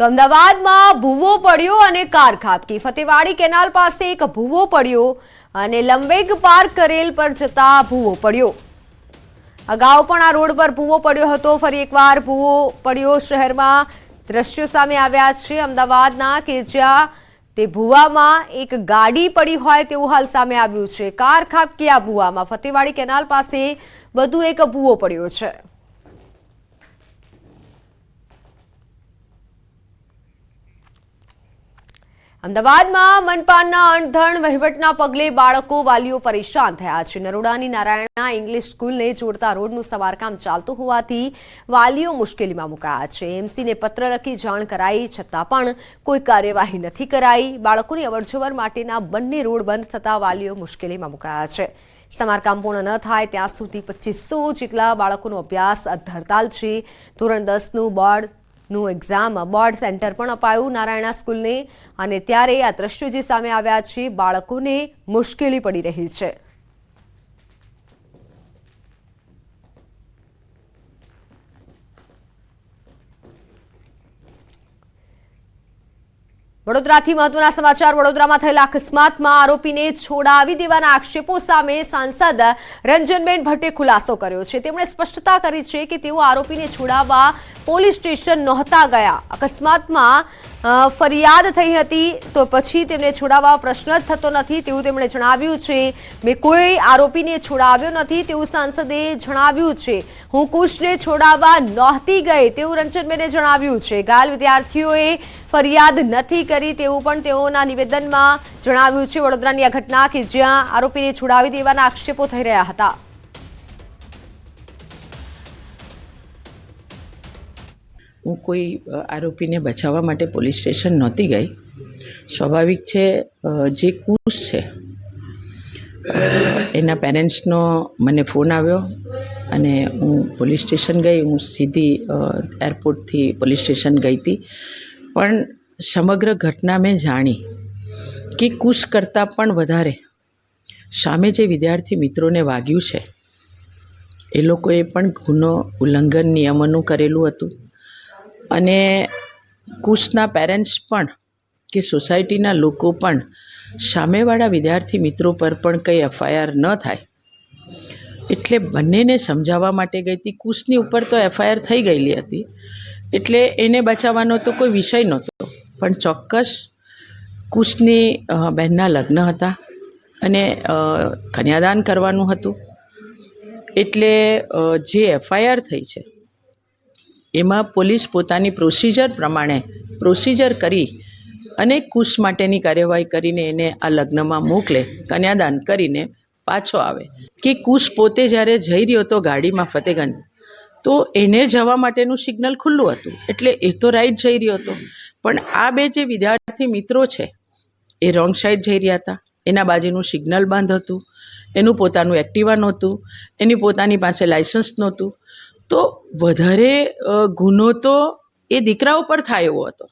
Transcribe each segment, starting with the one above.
તો અમદાવાદમાં ભૂવો પડ્યો અને કાર ખાબકી. ફતેવાડી કેનાલ પાસે એક ભૂવો પડ્યો અને લંબેગ પાર્ક કરેલ પર જતા ભૂવો પડ્યો. અગાઉ પણ આ રોડ પર ભૂવો પડ્યો હતો. ફરી એકવાર ભૂવો પડ્યો શહેરમાં. દ્રશ્યો સામે આવ્યા છે અમદાવાદના કે જ્યાં તે ભૂવામાં એક ગાડી પડી હોય તેવું હાલ સામે આવ્યું છે. કાર ખાબકી આ ભૂવામાં. ફતેવાડી કેનાલ પાસે વધુ એક ભૂવો પડ્યો છે. અમદાવાદમાં મનપાના અણધણ વહીવટના પગલે બાળકો, વાલીઓ પરેશાન થયા છે. નરોડાની નારાયણા ઇંગ્લિશ સ્કૂલને જોડતા રોડનું સમારકામ ચાલતું હોવાથી વાલીઓ મુશ્કેલીમાં મુકાયા છે. એમસીને પત્ર લખી જાણ કરાઈ, છતાં પણ કોઈ કાર્યવાહી નથી કરાઈ. બાળકોની અવરજવર માટેના બંને રોડ બંધ થતાં વાલીઓ મુશ્કેલીમાં મુકાયા છે. સમારકામ પૂર્ણ ન થાય ત્યાં સુધી પચીસો જેટલા બાળકોનો અભ્યાસ અધરતાલ છે. ધોરણ દસનું બોર્ડ નું એક્ઝામ બોર્ડ સેન્ટર પણ અપાયું નારાયણા સ્કૂલને. અને ત્યારે આ દ્રશ્યો જે સામે આવ્યા છે બાળકોને મુશ્કેલી પડી રહી છે. વડોદરાથી મહત્વના સમાચાર. વડોદરામાં થયેલા અકસ્માતમાં આરોપીને છોડાવી દેવાના આક્ષેપો સામે સાંસદ રંજનબેન ભટ્ટે ખુલાસો કર્યો છે. તેમણે સ્પષ્ટતા કરી છે કે તેઓ આરોપીને છોડાવવા પોલીસ સ્ટેશન નહોતા ગયા. અકસ્માતમાં ફરિયાદ થઈ હતી તો પછી તેમને છોડાવવા પ્રશ્ન જ થતો નથી તેવું તેમણે જણાવ્યું છે. મેં કોઈ આરોપીને છોડાવ્યો નથી તેવું સાંસદે જણાવ્યું છે. હું કુશને છોડાવવા નહોતી ગઈ તેવું રંજનબેને જણાવ્યું છે. ઘાયલ વિદ્યાર્થીઓએ ફરિયાદ નથી કરી તેવું પણ તેઓના નિવેદનમાં જણાવ્યું છે. વડોદરાની આ ઘટના કે જ્યાં આરોપીને છોડાવી દેવાના આક્ષેપો થઈ રહ્યા હતા. હું કોઈ આરોપીને બચાવવા માટે પોલીસ સ્ટેશન નહોતી ગઈ. સ્વાભાવિક છે જે કુશ છે એના પેરેન્ટ્સનો મને ફોન આવ્યો અને હું પોલીસ સ્ટેશન ગઈ. હું સીધી એરપોર્ટથી પોલીસ સ્ટેશન ગઈ હતી. પણ સમગ્ર ઘટના મેં જાણી કે કુશ કરતાં પણ વધારે સામે જે વિદ્યાર્થી મિત્રોને વાગ્યું છે, એ લોકોએ પણ ગુનો ઉલ્લંઘન નિયમોનું કરેલું હતું. અને કુશના પેરેન્ટ્સ પણ કે સોસાયટીના લોકો પણ સામેવાળા વિદ્યાર્થી મિત્રો પર પણ કંઈ એફઆઈઆર ન થાય. એટલે બંનેને સમજાવવા માટે ગઈ હતી. કુશની ઉપર તો એફઆઈઆર થઈ ગયેલી હતી. એટલે એને બચાવવાનો તો કોઈ વિષય નહોતો. પણ ચોક્કસ કુશની બહેનના લગ્ન હતા અને કન્યાદાન કરવાનું હતું. એટલે જે એફઆઈઆર થઈ છે એમાં પોલીસ પોતાની પ્રોસિજર પ્રમાણે પ્રોસિજર કરી અને કુશ માટેની કાર્યવાહી કરીને એને આ લગ્નમાં મોકલે, કન્યાદાન કરીને પાછો આવે. કે કુશ પોતે જ્યારે જઈ રહ્યો હતો ગાડીમાં ફતેગંજ, તો એને જવા માટેનું સિગ્નલ ખુલ્લું હતું. એટલે એ તો રાઈટ જઈ રહ્યો હતો. પણ આ બે જે વિદ્યાર્થી મિત્રો છે, એ રોંગ સાઈડ જઈ રહ્યા હતા. એના બાજુનું સિગ્નલ બંધ હતું. એનું પોતાનું એક્ટિવા નહોતું. એની પોતાની પાસે લાઇસન્સ નહોતું. તો વધારે ગુનો તો એ દીકરા ઉપર થાય એવો હતો.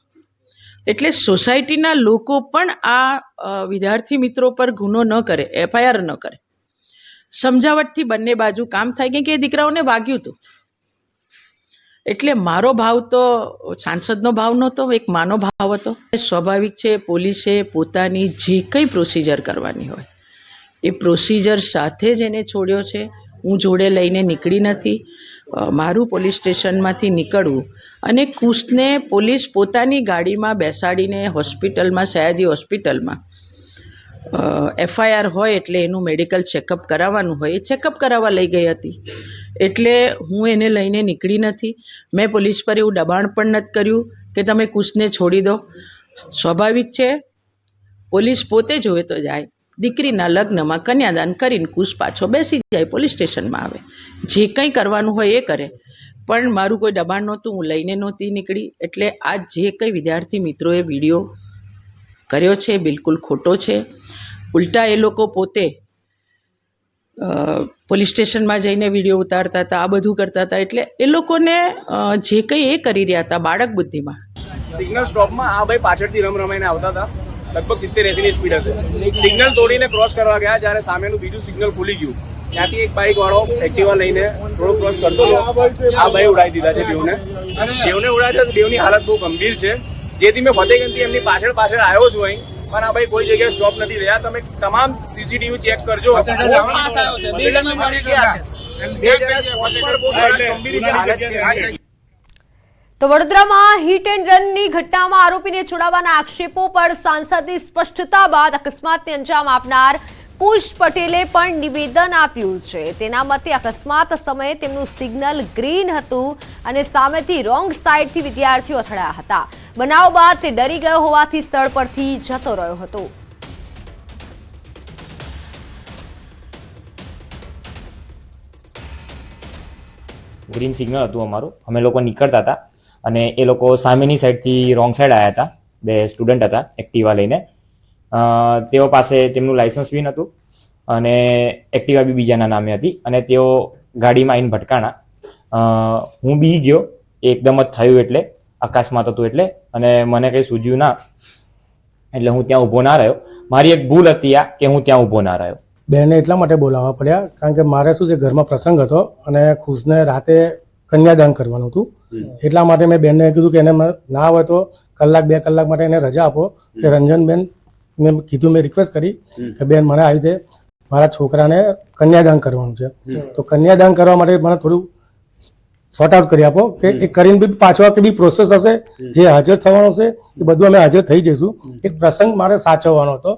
એટલે સોસાયટીના લોકો પણ આ વિદ્યાર્થી મિત્રો પર ગુનો ન કરે, એફઆઈઆર ન કરે. સમજાવટથી બંને બાજુ કામ થાય કે એ દીકરાઓને વાગ્યું હતું. એટલે મારો ભાવ તો સાંસદનો ભાવ નહોતો, એક માનો ભાવ હતો. સ્વાભાવિક છે, પોલીસે પોતાની જે કંઈ પ્રોસિજર કરવાની હોય, એ પ્રોસિજર સાથે જ એને છોડ્યો છે. હું જોડે લઈને નીકળી નથી. મારું પોલીસ સ્ટેશનમાંથી નીકળવું. અને કુશને પોલીસ પોતાની ગાડીમાં બેસાડીને હોસ્પિટલમાં, સયાજી હોસ્પિટલમાં. એફઆઈઆર હોય એટલે એનું મેડિકલ ચેકઅપ કરાવવાનું હોય. એ ચેકઅપ કરાવવા લઈ ગઈ હતી. એટલે હું એને લઈને નીકળી નથી. મેં પોલીસ પર એવું દબાણ પણ નથી કર્યું કે તમે કુશને છોડી દો. સ્વાભાવિક છે, પોલીસ પોતે જોવે તો જાય. દીકરીના લગ્નમાં કન્યાદાન કરીને કુશ પાછો બેસી જાય પોલીસ સ્ટેશનમાં આવે. જે કંઈ કરવાનું હોય એ કરે. પણ મારું કોઈ દબાણ નહોતું, હું લઈને નહોતી નીકળી. એટલે આ જે કંઈ વિદ્યાર્થી મિત્રોએ વીડિયો કર્યો છે, બિલકુલ ખોટો છે. ઉલટા એ લોકો પોતે પોલીસ સ્ટેશનમાં જઈને વીડિયો ઉતારતા હતા, આ બધું કરતા હતા. એટલે એ લોકોને જે કંઈ એ કરી રહ્યા હતા બાળક બુદ્ધિમાં. સિગ્નલ સ્ટોપમાં આ ભાઈ પાછળથી રમ રમાઈને આવતા હતા. લગભગ સિત્તેર એસીની સ્પીડ હશે. સિગ્નલ તોડીને ક્રોસ કરવા ગયા જ્યારે સામેનું બીજું સિગ્નલ ખુલી ગયું. ત્યાંથી એક બાઇક વાળો એક્ટિવા લઈને થોડો ક્રોસ કરતો હતો આ ભાઈ ઉડાવી દીધા છે દેવને દેવને ઉડાવ્યા છે દેવની હાલત બહુ ગંભીર છે. જેથી મેં ફતેગંજથી એમની પાછળ પાછળ આવ્યો છું અહીં. પણ આ ભાઈ કોઈ જગ્યાએ સ્ટોપ નથી રહ્યા. તમે તમામ સીસીટીવી ચેક કરજો. બે જણા spot પર બહુ ગંભીર રીતે હાલત છે તો વડોદરામાં હિટ એન્ડ રનની ઘટનામાં આરોપીને છોડાવવાના આક્ષેપો પર સાંસદની સ્પષ્ટતા બાદ અકસ્માતને અંજામ આપનાર કુશ પટેલે પણ નિવેદન આપ્યું છે. તેના મતે અકસ્માત સમયે તેમનું સિગ્નલ ગ્રીન હતું અને સામેથી રોંગ સાઈડથી વિદ્યાર્થીઓ અથડાયા હતા. બનાવ બાદ તે ડરી ગયો હોવાથી સ્થળ પરથી જતો રહ્યો હતો. ગ્રીન સિગ્નલ હતું અમારું. અમે લોકો નીકળતા હતા. અને એ લોકો સામેની સાઈડથી રોંગ સાઈડ આવ્યા હતા. બે સ્ટુડન્ટ હતા, એક્ટિવા લઈને. તેઓ પાસે તેમનું લાઇસન્સ બી નહોતું અને એક્ટિવા બી બીજાના નામે હતી અને તેઓ ગાડીમાં આવીને ભટકાણા. હું બી ગયો, એકદમ જ થયું એટલે, આકાશમાં હતું એટલે અને મને કંઈ સૂજ્યું ના. એટલે હું ત્યાં ઊભો ના રહ્યો. મારી એક ભૂલ હતી આ કે હું ત્યાં ઊભો ના રહ્યો. બેને એટલા માટે બોલાવવા પડ્યા, કારણ કે મારે શું છે, ઘરમાં પ્રસંગ હતો અને ખુશને રાતે કન્યાદાન કરવાનું હતું. એટલા માટે મેં બેનને કીધું કે એને ના આવે તો કલાક બે કલાક માટે એને રજા આપો. કે રંજનબેન મેં કીધું મેં રિક્વેસ્ટ કરી કે બેન મને આવી રીતે મારા છોકરાને કન્યાદાન કરવાનું છે. તો કન્યાદાન કરવા માટે મને થોડું શોર્ટ આઉટ કરી આપો કે એ કરીને બી પાછો કે બી પ્રોસેસ હશે. જે હાજર થવાનું છે એ બધું અમે હાજર થઈ જઈશું. એક પ્રસંગ મારે સાચવવાનો હતો.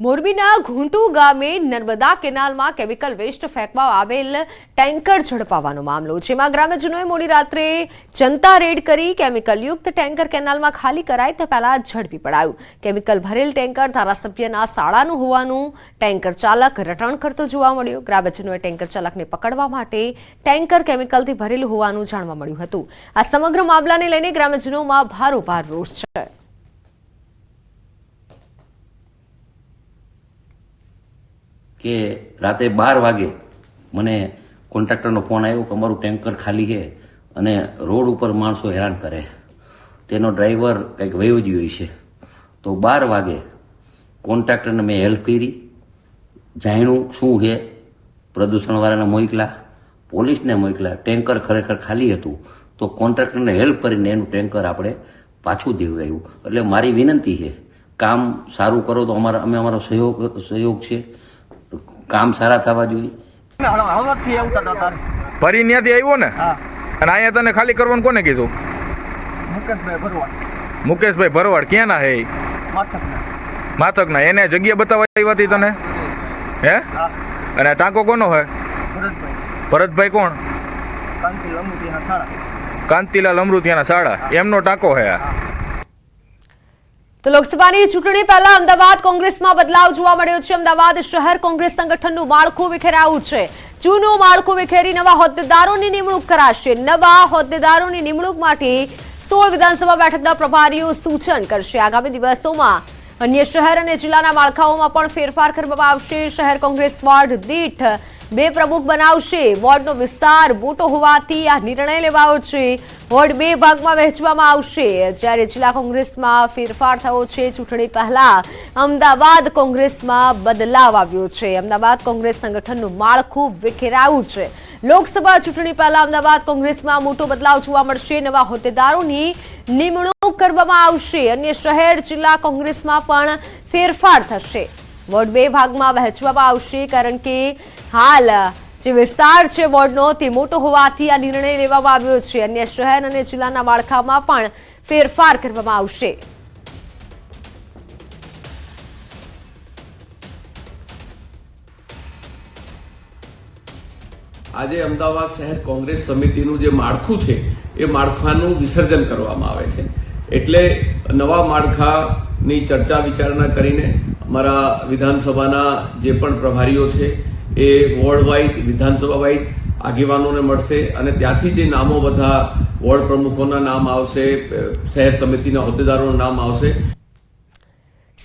મોરબીના ઘૂંટુ ગામે નર્મદા કેનાલમાં કેમિકલ વેસ્ટ ફેંકવા આવેલ ટેન્કર ઝડપાવાનો મામલો જેમાં ગ્રામ્યજનોએ મોડી રાત્રે જનતા રેડ કરી કેમિકલયુક્ત ટેન્કર કેનાલમાં ખાલી કરાય તે પહેલા ઝડપી પડાયું. કેમિકલ ભરેલ ટેન્કર ધારાસભ્યના શાળાનું હોવાનું ટેન્કર ચાલક રટણ કરતો જોવા મળ્યો. ગ્રામ્યજનોએ ટેન્કર ચાલકને પકડવા માટે ટેન્કર કેમિકલથી ભરેલું હોવાનું જાણવા મળ્યું હતું. આ સમગ્ર મામલાને લઈને ગ્રામ્યજનોમાં ભારોભાર રોષ છે. કે રાતે બાર વાગે મને કોન્ટ્રાક્ટરનો ફોન આવ્યો કે અમારું ટેન્કર ખાલી છે અને રોડ ઉપર માણસો હેરાન કરે. તેનો ડ્રાઈવર કંઈક વયો જ હોય છે. તો બાર વાગે કોન્ટ્રાક્ટરને મેં હેલ્પ કરી. જાણ્યું શું છે? પ્રદૂષણવાળાને મોકલા. પોલીસને મોકલા. ટેન્કર ખરેખર ખાલી હતું. તો કોન્ટ્રાક્ટરને હેલ્પ કરીને એનું ટેન્કર આપણે પાછું દેવડાવ્યું એટલે મારી વિનંતી છે, કામ સારું કરો તો અમારા અમે અમારો સહયોગ સહયોગ છે. કામ સારા થવા જોઈએ. ફરી ત્યાંથી આવ્યો ને? અને અહીંયા તને ખાલી કરવાનું કોને કીધું? મુકેશભાઈ ભરવાડ. ક્યાં ના હે માથક ના એને જગ્યા બતાવવા આવી હતી તને? હે? અને ટાંકો કોનો હે? ભરતભાઈ. કોણ? કાંતિલાલ અમૃતિયાના શાળા. એમનો ટાંકો હે આ? તો લોકસભાની ચૂંટણી પહેલા અમદાવાદ કોંગ્રેસમાં બદલાવ જોવા મળ્યો છે. અમદાવાદ શહેર કોંગ્રેસ સંગઠનનું માળખું વિખેરાયું છે. જૂનું માળખું વિખેરી નવા હોદ્દેદારોની નિમણૂક કરાશે. નવા હોદ્દેદારોની નિમણૂક માટે સોળ વિધાનસભા બેઠકના પ્રભારીઓ સૂચન કરશે. આગામી દિવસોમાં અન્ય શહેર અને જિલ્લાના માળખાઓમાં પણ ફેરફાર કરવામાં આવશે. શહેર કોંગ્રેસ વોર્ડ દીઠ બે પ્રમુખ બનાવશે. વોર્ડનો વિસ્તાર મોટો હોવાથી આ નિર્ણય લેવાયો છે. વોર્ડ બે ભાગમાં વહેંચવામાં આવશે. જ્યારે જિલ્લા કોંગ્રેસમાં ફેરફાર થયો છે, ચૂંટણી પહેલા અમદાવાદ કોંગ્રેસમાં બદલાવ આવ્યો છે. અમદાવાદ કોંગ્રેસ સંગઠનનું માળખું વિખેરાયું છે. લોકસભા ચૂંટણી પહેલા અમદાવાદ કોંગ્રેસમાં મોટો બદલાવ જોવા મળશે. નવા હોદ્દેદારોની નિમણૂક કરવામાં આવશે. અન્ય શહેર જિલ્લા કોંગ્રેસમાં પણ ફેરફાર થશે. વોર્ડ બે ભાગમાં વહેંચવામાં આવશે, કારણ કે હાલ જે વિસ્તાર છે વોર્ડનો તે મોટો હોવાથી આ નિર્ણય લેવામાં આવ્યો છે. અન્ય શહેર અને જિલ્લાના માળખામાં પણ ફેરફાર કરવામાં આવશે. આજે અમદાવાદ શહેર કોંગ્રેસ સમિતિનું જે માળખું છે, એ માળખાનું વિસર્જન કરવામાં આવે છે. એટલે નવા માળખાની ચર્ચા વિચારણા કરીને અમારા વિધાનસભાના જે પણ પ્રભારીઓ છે, એ વોર્ડ વાઇઝ વિધાનસભા વાઇઝ આગેવાનોને મળશે અને ત્યાંથી જે નામો બધા વોર્ડ પ્રમુખોના નામ આવશે શહેર સમિતિના હોદ્દેદારોના નામ આવશે.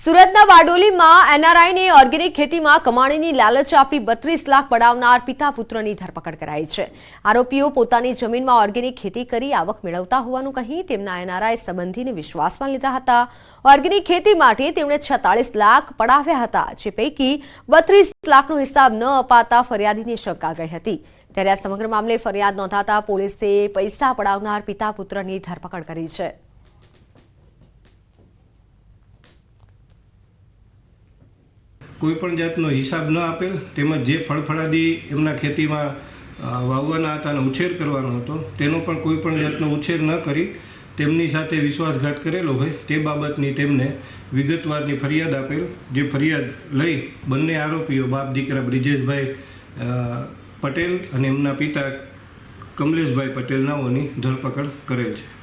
સુરતના બારડોલીમાં એનઆરઆઈને ઓર્ગેનિક ખેતીમાં કમાણીની લાલચ આપી બત્રીસ લાખ પડાવનાર પિતા પુત્રની ધરપકડ કરાઈ છે. આરોપીઓ પોતાની જમીનમાં ઓર્ગેનિક ખેતી કરી આવક મેળવતા હોવાનું કહી તેમના એનઆરઆઈ સંબંધીને વિશ્વાસમાં લીધા હતા. ઓર્ગેનિક ખેતી માટે તેમણે છેતાળીસ લાખ પડાવ્યા હતા, જે પૈકી બત્રીસ લાખનો હિસાબ ન અપાતા ફરિયાદીની શંકા ગઈ હતી. ત્યારે આ સમગ્ર મામલે ફરિયાદ નોંધાતા પોલીસે પૈસા પડાવનાર પિતા પુત્રની ધરપકડ કરી છે. કોઈ પણ જાતનો હિસાબ ન આપેલ તેમજ જે ફળફળાદી એમના ખેતીમાં વાવવાના હતા અને ઉછેર કરવાનો હતો, તેનો પણ કોઈ પણ જાતનો ઉછેર ન કરી તેમની સાથે વિશ્વાસઘાત કરેલો હોય તે બાબતની તેમને વિગતવારની ફરિયાદ આપેલ, જે ફરિયાદ લઈ બંને આરોપીઓ, બાપ દીકરા બ્રિજેશભાઈ પટેલ અને એમના પિતા કમલેશભાઈ પટેલ નાઓની ધરપકડ કરેલ છે.